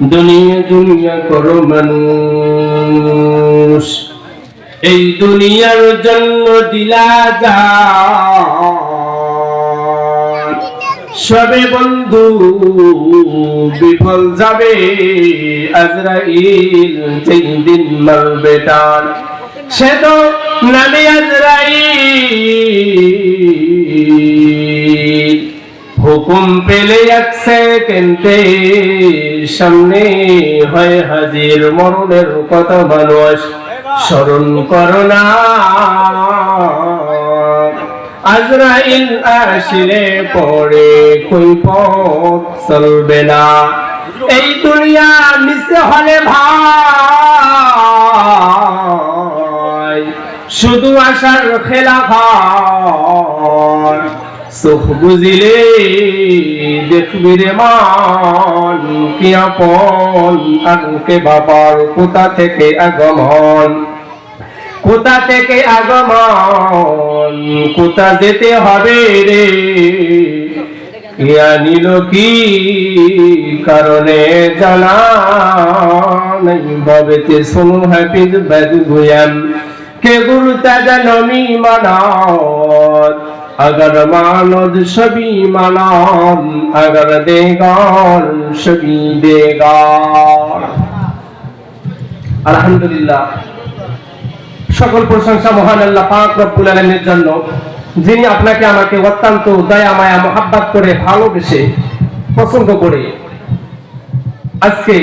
দুনিয়া দুনিয়া করো মানুষ। এই দুনিয়ার জন্য দিলা যা সবে বন্ধু, বিফল যাবে আজরাইল, যেই দিন মারবে টান সে তো নামে আজরাইল। হুকুম পেলে এক সেকেন্ডে সামনে হয় হাজির মরণের কত মানুষ। স্মরণ করো না। আজরাইল আসলে পরে কই পথ চলবে না। এই দুনিয়া মিশে হলে ভাই। শুধু আসার খেলা ভাই সুখ বুঝিলে দেখবি রে মান, কি আপন আনকে বাবার কোথা থেকে আগমন? কোথা থেকে আগমন? কোথা যেতে হবে রে? ইয়া নিল কি কারণে জানা নাই? ভবেতে শুনু হাফিজ বেদ গুয়াম কে গুরু তাজা নমি মানত? अगर मानद सभी मानम अगर देगा सभी देगा আলহামদুলিল্লাহ সকল প্রশংসা মহান আল্লাহ পাক রব্বুল আলামিনের জন্য যিনি আপনাকে আমাকে অত্যন্ত দয়া মায়া মহাব্বত করে ভালোবেসে পছন্দ করে আজকে